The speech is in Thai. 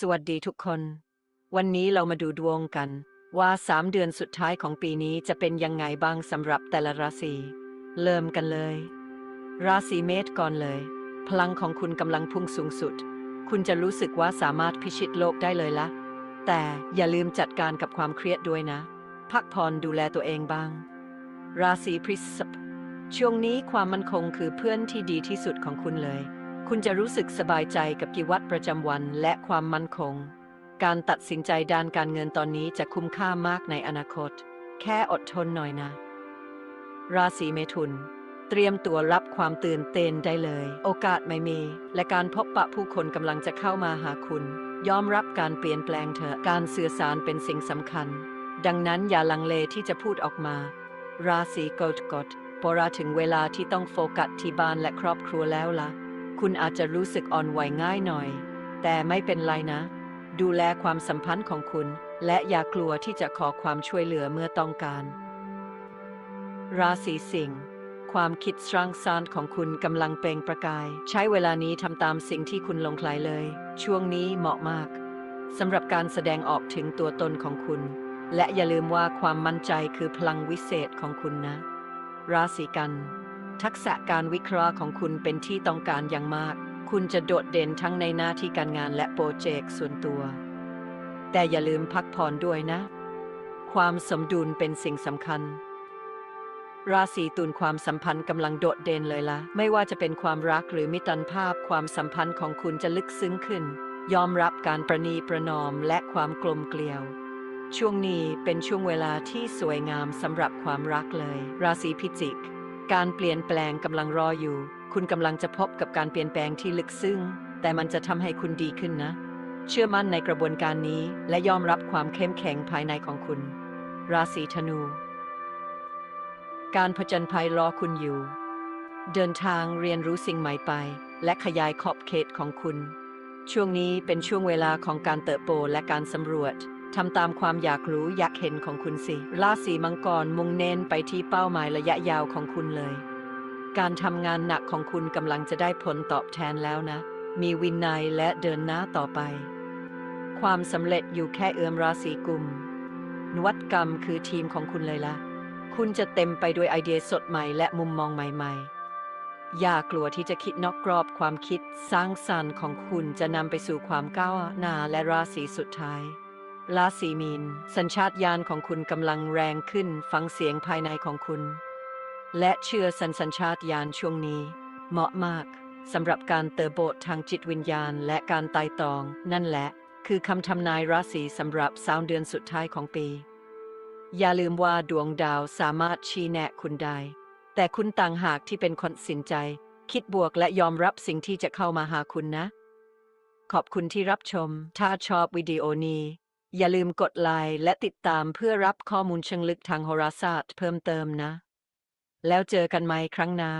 สวัสดีทุกคน วันนี้เรามาดูดวงกัน ว่าสามเดือนสุดท้ายของปีนี้จะเป็นยังไงบ้างสำหรับแต่ละราศี เริ่มกันเลย ราศีเมษก่อนเลย พลังของคุณกำลังพุ่งสูงสุด คุณจะรู้สึกว่าสามารถพิชิตโลกได้เลยละ แต่อย่าลืมจัดการกับความเครียดด้วยนะ พักผ่อนดูแลตัวเองบ้าง ราศีพฤษภช่วงนี้ความมั่นคงคือเพื่อนที่ดีที่สุดของคุณเลย คุณจะรู้สึกสบายใจกับกิวัตรประจำวันและความมั่นคง การตัดสินใจด้านการเงินตอนนี้จะคุ้มค่ามากในอนาคต แค่อดทนหน่อยนะ ราศีเมถุน เตรียมตัวรับความตื่นเต้นได้เลย โอกาสไม่มี และการพบปะผู้คนกำลังจะเข้ามาหาคุณ ยอมรับการเปลี่ยนแปลงเถอะการสื่อสารเป็นสิ่งสำคัญ ดังนั้นอย่าลังเลที่จะพูดออกมา ราศีกรกฎพอราถึงเวลาที่ต้องโฟกัสที่บ้านและครอบครัวแล้วล่ะ คุณอาจจะรู้สึกอ่อนไหวง่ายหน่อย แต่ไม่เป็นไรนะ ดูแลความสัมพันธ์ของคุณ และอย่ากลัวที่จะขอความช่วยเหลือเมื่อต้องการ ราศีสิงห์ความคิดสร้างสรรค์ของคุณกำลังเปล่งประกาย ใช้เวลานี้ทำตามสิ่งที่คุณลงใคลายเลย ช่วงนี้เหมาะมากสำหรับการแสดงออกถึงตัวตนของคุณ และอย่าลืมว่าความมั่นใจคือพลังวิเศษของคุณนะ ราศีกัน ทักษะการวิเคราะห์ของคุณเป็นที่ต้องการอย่างมาก คุณจะโดดเด่นทั้งในหน้าที่การงานและโปรเจกต์ส่วนตัว แต่อย่าลืมพักผ่อนด้วยนะ ความสมดุลเป็นสิ่งสำคัญ ราศีตุลความสัมพันธ์กำลังโดดเด่นเลยละไม่ว่าจะเป็นความรักหรือมิตรภาพความสัมพันธ์ของคุณจะลึกซึ้งขึ้น ยอมรับการประนีประนอมและความกลมเกลียวช่วงนี้เป็นช่วงเวลาที่สวยงามสำหรับความรักเลย ราศีพิจิก การเปลี่ยนแปลงกำลังรออยู่ คุณกำลังจะพบกับการเปลี่ยนแปลงที่ลึกซึ้ง แต่มันจะทำให้คุณดีขึ้นนะ เชื่อมั่นในกระบวนการนี้ และยอมรับความเข้มแข็งภายในของคุณ ราศีธนู การผจญภัยรอคุณอยู่ เดินทางเรียนรู้สิ่งใหม่ไป และขยายขอบเขตของคุณ ช่วงนี้เป็นช่วงเวลาของการเติบโตและการสำรวจ ทำตามความอยากรู้อยากเห็นของคุณสิ ราศีมังกรมุ่งเน้นไปที่เป้าหมายระยะยาวของคุณเลย การทำงานหนักของคุณกำลังจะได้ผลตอบแทนแล้วนะ มีวินัยและเดินหน้าต่อไป ความสำเร็จอยู่แค่เอื้อมราศีกุม นวัตกรรมคือทีมของคุณเลยละคุณจะเต็มไปด้วยไอเดียสดใหม่และมุมมองใหม่ ๆอย่ากลัวที่จะคิดนอกกรอบความคิดสร้างสรรค์ของคุณจะนำไปสู่ความก้าวหน้าและราศีสุดท้าย ราศีมีน สัญชาตญาณของคุณกำลังแรงขึ้นฟังเสียงภายในของคุณ และเชื่อสันสัญชาตญาณช่วงนี้ เหมาะมากสำหรับการเติบโตทางจิตวิญญาณและการไต่ตอง นั่นแหละ คือคำทำนายราศีสำหรับสามเดือนสุดท้ายของปี อย่าลืมว่าดวงดาวสามารถชี้แนะคุณได้ แต่คุณต่างหากที่เป็นคนตัดสินใจ คิดบวกและยอมรับสิ่งที่จะเข้ามาหาคุณนะ ขอบคุณที่รับชม ถ้าชอบวิดีโอนี้ อย่าลืมกดไลค์และติดตามเพื่อรับข้อมูลเชิงลึกทางโหราศาสตร์เพิ่มเติมนะ แล้วเจอกันใหม่ครั้งหน้า